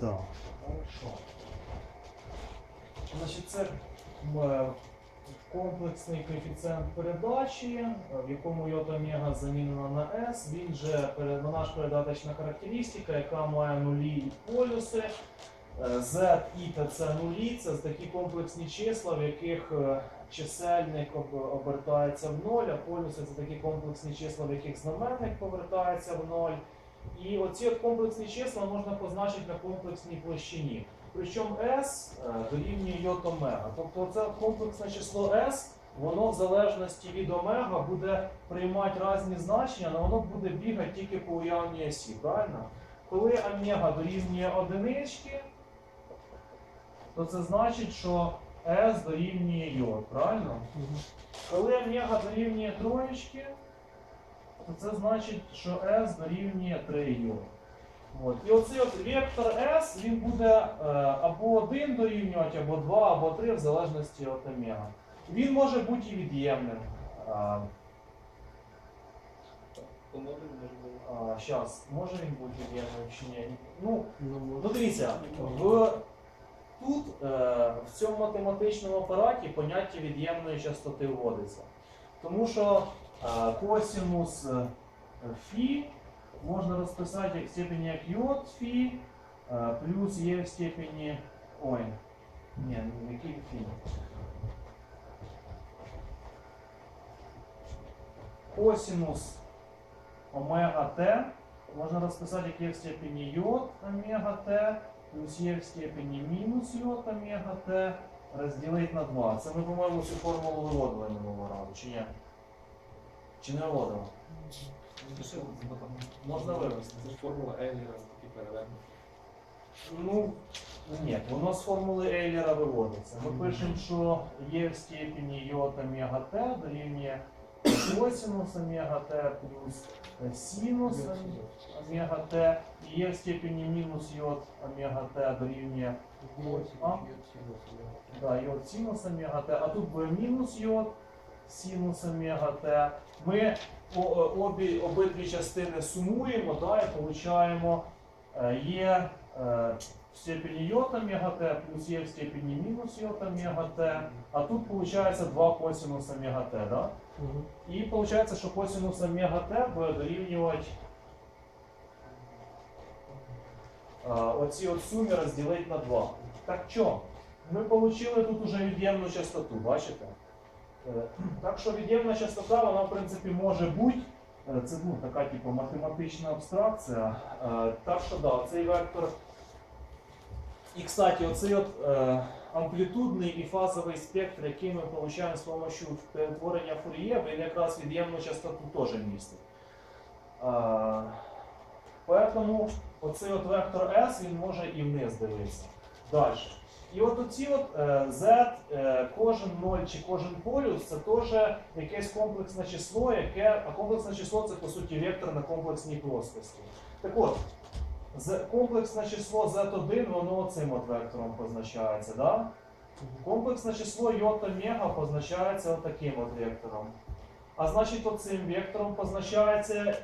Так. Значить, це е, комплексний коефіцієнт передачі, е, в якому йота омега замінена на S. Він же наш передаточна характеристика, яка має нулі і полюси. Е, Z і та це нулі це такі комплексні числа, в яких чисельник обертається в ноль, а полюси це такі комплексні числа, в яких знаменник повертається в ноль. І оці от комплексні числа можна позначити на комплексній площині. Причому S е, дорівнює йот омега. Тобто це комплексне число S, воно в залежності від омега буде приймати різні значення, але воно буде бігати тільки по уявній осі, правильно? Коли омега дорівнює одинички, то це значить, що S дорівнює йод, правильно? Коли омега дорівнює троєчки, то це значить, що S дорівнює 3 йод. От. І оцей от вектор S він буде е, або 1 дорівнювати, або 2, або 3, в залежності від омега. Він може бути і від'ємним. А, а, щас, може він бути від'ємним чи ні? Ну, ну дивіться, в, тут е, в цьому математичному апараті поняття від'ємної частоти вводиться. Тому що е, косинус е, фі можна розписати як в степені як йод фі, е, плюс є в степені. Ой, ні, не який фі. Косинус омега Т можна розписати як є в степені йод омега Т, плюс є в степені мінус йод омега Т, розділити на 2. Це ми, по-моєму, цю формулу виводили минулого разу, чи ні? Чи не виводили? Можна вивести. Це ж формула Ейлера такі перевернути. Ну, ні, воно з формули Ейлера виводиться. Ми пишемо, що є в степені йод омега Т дорівнює косинус омега Т плюс синус омега Т, і є в степені мінус йод омега Т дорівнює А? да, йод синус омега Т, а тут буде мінус йод синус омега Т. Ми обі, обидві частини сумуємо да, і получаємо е, є е, в степені йод омега Т плюс є в степені мінус йод омега Т, а тут виходить 2 косинус омега Т. Да? І виходить, що косинус омега Т буде дорівнювати оці от сумі розділити на 2. Так що? Ми отримали тут уже від'ємну частоту, бачите? Е, Так що від'ємна частота, вона в принципі може бути. Е, Це ну, така типу, математична абстракція. Е, Так що да, цей вектор. І, кстати, оцей от, е, амплітудний і фазовий спектр, який ми отримуємо з допомогою перетворення Фур'є, він якраз від'ємну частоту теж містить. Е, Поэтому оцей от вектор S він може і вниз дивитися. Далі. І от оці от е, Z, е, кожен 0 чи кожен полюс це теж якесь комплексне число, яке, а комплексне число це по суті вектор на комплексній плоскості. Так от, комплексне число Z1, воно цим от вектором позначається. Да? Комплексне число йота мега позначається таким от вектором. А значить, оцим вектором позначається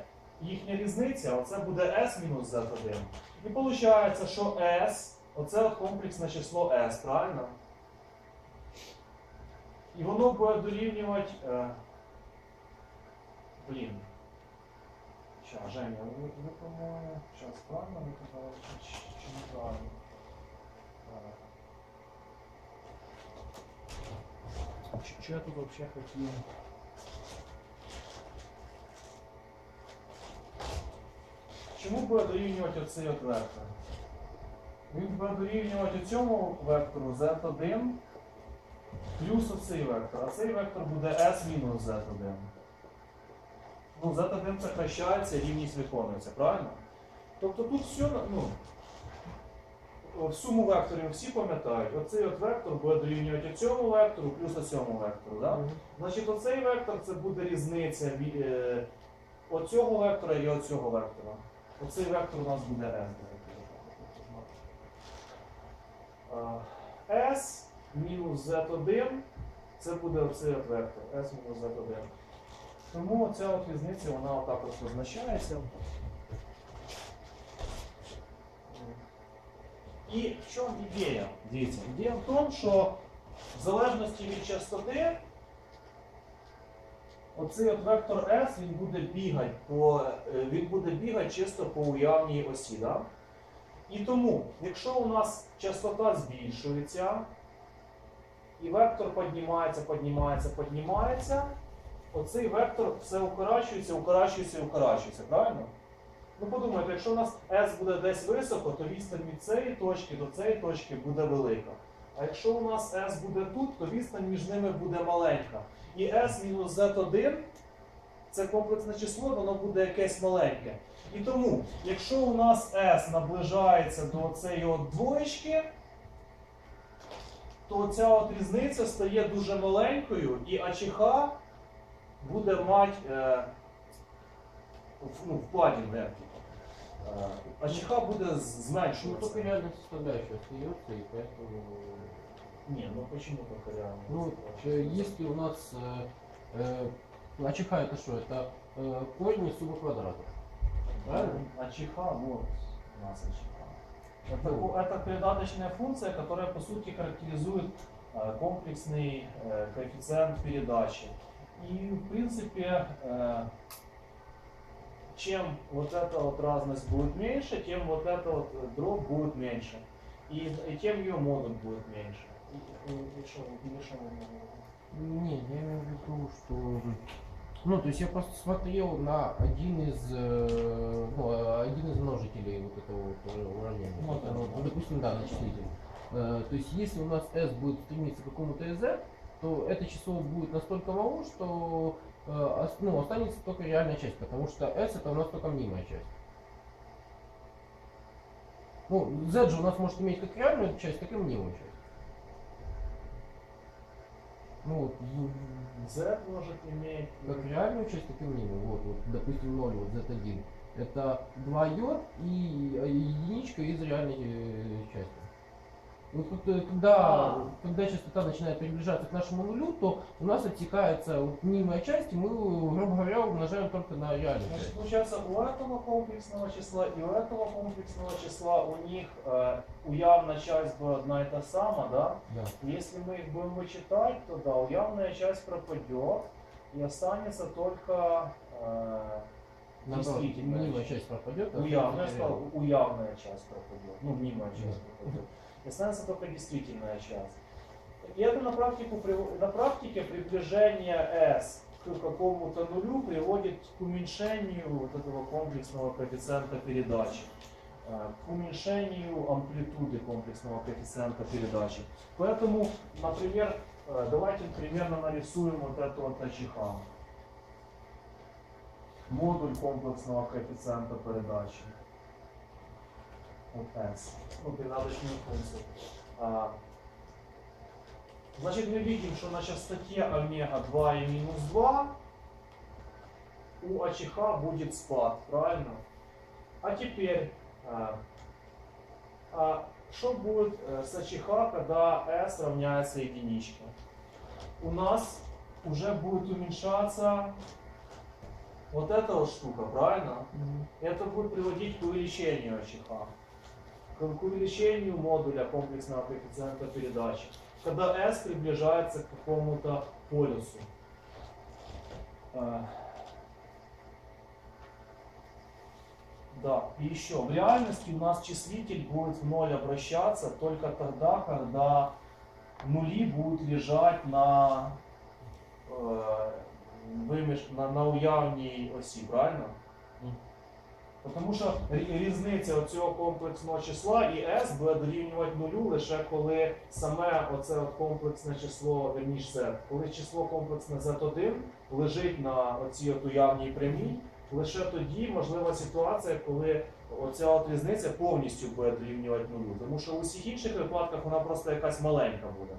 їхня різниця, оце буде S мінус Z1. І виходить, що S, оце от комплексне число S, правильно? І воно буде дорівнювати. Е, блін. Ща, Женя, ви, ви по-моєму, зараз правильно ви казали, чи, чи, неправильно? Так. Чи, чи я тут взагалі хотів? Чому буде дорівнювати оцей от вектор? Він буде дорівнювати цьому вектору Z1 плюс оцей вектор. А цей вектор буде S мінус Z1. Ну, Z1 сокращається, рівність виконується, правильно? Тобто тут все, ну, суму векторів всі пам'ятають, оцей от вектор буде дорівнювати цьому вектору плюс оцьому вектору. Да? Значить, оцей вектор це буде різниця від е, оцього вектора і оцього вектора. Оцей вектор у нас буде S. давайте. А, S мінус Z1 це буде оцей вектор. S мінус Z1. Тому оця от різниця вона отак от позначається. І в чому ідея? Дивіться, ідея в тому, що в залежності від частоти, оцей от вектор S він буде бігати по, е, він буде бігати чисто по уявній осі. Да? І тому, якщо у нас частота збільшується, і вектор піднімається, піднімається, піднімається, оцей вектор все укорачується, укорачується укорачується, правильно? Ну подумайте, якщо у нас S буде десь високо, то відстань від цієї точки до цієї точки буде велика. А якщо у нас S буде тут, то відстань між ними буде маленька. І S мінус Z1 це комплексне число, воно буде якесь маленьке. І тому, якщо у нас S наближається до цієї от двоєчки, то ця от різниця стає дуже маленькою, і АЧХ буде мати е, в- ну, впадін вертикал. Е, АЧХ буде з- Ну, зменшуватися. только реальная составляющая остается, и поэтому... Ні, ну почему только реально? Ну, э, если у нас... Э, э, АЧХ это что? Это э, корень из суммы квадратов. Правильно? АЧХ, вот у нас АЧХ. Это, это передаточная функция, которая по сути характеризует э, комплексный э, коэффициент передачи. И в принципе, э, чем вот эта вот разность будет меньше, тем вот эта вот дробь будет меньше. И, и тем ее модуль будет меньше. И- и- и или что вы имели в виду? Не, я имею в виду, что... Ну, то есть я просто смотрел на один из, э, ну, один из множителей вот этого вот э, уравнения. Ну, да. Ну, допустим, да, на числитель. Э, То есть если у нас s будет стремиться к какому-то z, то это число будет настолько мало, что э, ну, останется только реальная часть, потому что s это у нас только мнимая часть. Ну, z же у нас может иметь как реальную часть, так и мнимую часть. Ну, вот, Z может иметь... как реальную часть, так и мнимую. Вот, вот, допустим, 0, вот z1. Это 2 йод и э, единичка из реальной э, части. Вот тут, э, когда, А. когда частота начинает приближаться к нашему нулю, то у нас отсекается вот мнимая часть, и мы, грубо говоря, умножаем только на реальную Значит, часть. получается, у этого комплексного числа и у этого комплексного числа у них э, уявная часть была одна и та сама, да? Да. Если мы их будем вычитать, то да, уявная часть пропадет, и останется только э, Наоборот, действительная мнимая часть. часть пропадет. а Уявная, я останется сказал, реальная. уявная часть пропадет, ну, мнимая часть Да. пропадет. Останется только действительная часть. И это на, практику, на практике приближение S к какому-то нулю приводит к уменьшению вот этого комплексного коэффициента передачи, э, к уменьшению амплитуды комплексного коэффициента передачи. Поэтому, например, э, давайте примерно нарисуем вот эту вот. Модуль комплексного коэффициента передачи. S. Ну, передаточную функцию. А, Значит, мы видим, что на частоте омега 2 и минус 2 у АЧХ будет спад, правильно? А теперь, а, а что будет э, с АЧХ, когда S равняется единичке? У нас уже будет уменьшаться вот эта вот штука, правильно? Мгм. Это будет приводить к увеличению АЧХ, к к увеличению модуля комплексного коэффициента передачи, когда S приближается к какому-то полюсу. Э, Да, и еще, в реальности у нас числитель будет в ноль обращаться только тогда, когда нули будут лежать на, э, виміш- на, на уявній осі, правильно? Тому що різниця цього комплексного числа і s буде дорівнювати нулю лише коли саме оце от комплексне число, верніш z, коли число комплексне z1 лежить на оцій от уявній прямій, лише тоді можлива ситуація, коли оця от різниця повністю буде дорівнювати нулю. Тому що у всіх інших випадках вона просто якась маленька буде.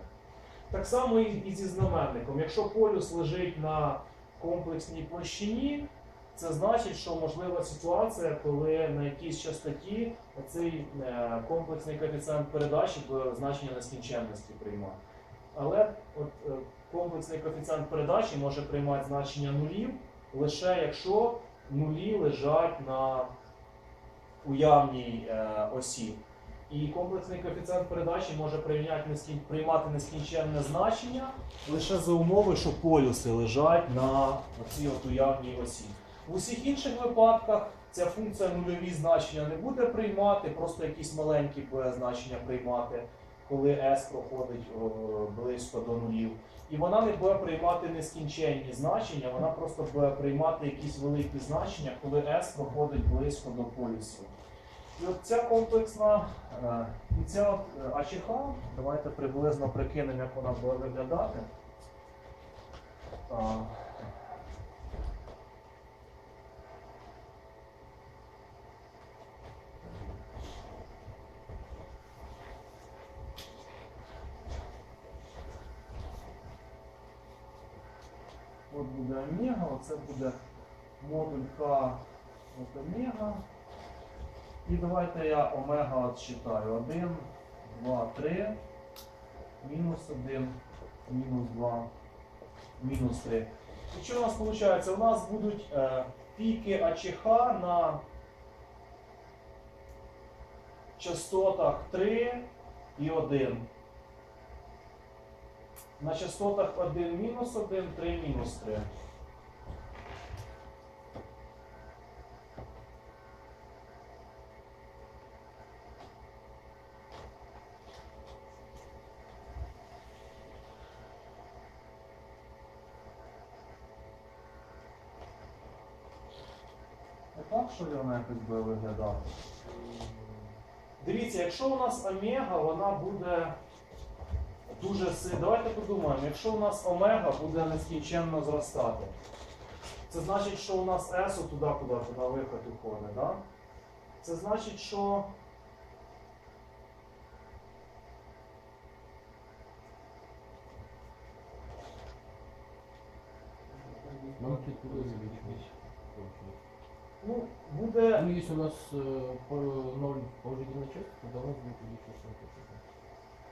Так само і зі знаменником. Якщо полюс лежить на комплексній площині, це значить, що можлива ситуація, коли на якійсь частоті цей е, комплексний коефіцієнт передачі буде значення нескінченності приймати. Але от, е, комплексний коефіцієнт передачі може приймати значення нулів лише якщо нулі лежать на уявній е, осі. І комплексний коефіцієнт передачі може приймати нескінченне значення лише за умови, що полюси лежать на цій уявній осі. В усіх інших випадках ця функція нульові значення не буде приймати, просто якісь маленькі значення приймати, коли s проходить близько до нулів. І вона не буде приймати нескінченні значення, вона просто буде приймати якісь великі значення, коли s проходить близько до полюсів. І от ця комплексна, е, і ця е, АЧХ, давайте приблизно прикинемо, як вона буде виглядати. Буде омега, оце буде модуль К от омега. І давайте я омега отсчитаю. 1, 2, 3, мінус 1, мінус 2, мінус 3. І що у нас виходить? У нас будуть е, піки АЧХ на частотах 3 і 1. На частотах 1 мінус 1, 3 мінус 3. Так, що вона якось буде виглядати. Дивіться, якщо у нас омега, вона буде дуже сильно. Давайте подумаємо, якщо у нас омега буде нескінченно зростати, це значить, що у нас S туди, куди туди виход уходить. Да? Це значить, що Нам амплитуду ну, буде. Ну, если у нас э, по 0 положительная часть, тогда у нас будет увеличиваться.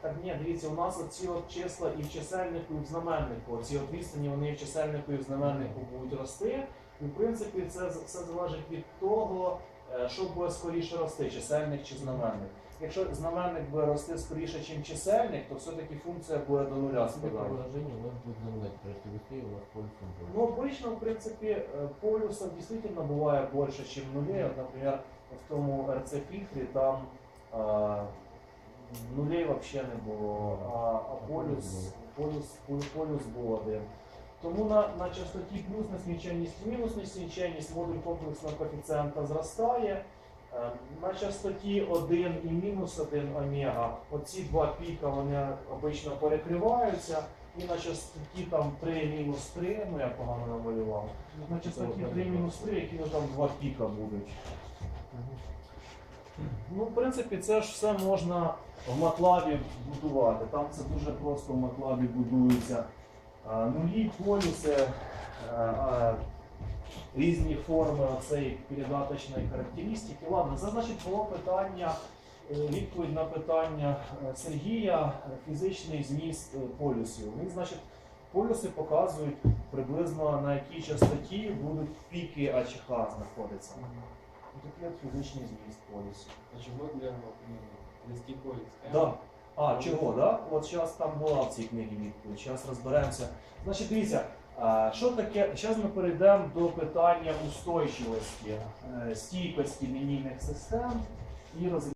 Так ні, дивіться, у нас оці от числа і в чисельнику, і в знаменнику. Ці от відстані вони і в чисельнику, і в знаменнику будуть рости. І в принципі це з- все залежить від того, е, що буде скоріше рости, чисельник чи знаменник. Якщо знаменник буде рости скоріше, ніж чисельник, то все-таки функція буде до нуля Если такое складати. выражение у нас будет знаменатель расти быстрее, у нас полюс не будет. Ну, обычно, в принципе, э, полюсов действительно бывает больше, чем нулей. Вот, например, в тому РЦ фильтре там а, нулей вообще не було, а, полюс, полюс, полюс, був один. Тому на, на частоті плюс і мінус нескінченність модуль комплексного коефіцієнта зростає. Е, На частоті 1 і мінус 1 омега, оці два піка вони обично перекриваються. І на частоті там 3 мінус 3, ну я погано намалював. На частоті 3 мінус 3, які ну, там два піка будуть. Ну, в принципі, це ж все можна в MATLAB будувати. Там це дуже просто в MATLAB будується. Нулі, полюси, різні форми цієї передаточної характеристики. Ладно, це значить було питання, е, відповідь на питання е, Сергія, фізичний зміст е, полюсів. Він, значить, полюси показують приблизно на якій частоті будуть піки АЧХ знаходитися. От фізичний зміст полісу. А чого для ну, близький поліс? Да. А, чого, да? От зараз там була в цій книгі відповідь. Зараз розберемося. Значить, дивіться, а, що таке? Зараз ми перейдемо до питання устойчивості, е, стійкості лінійних систем і роз...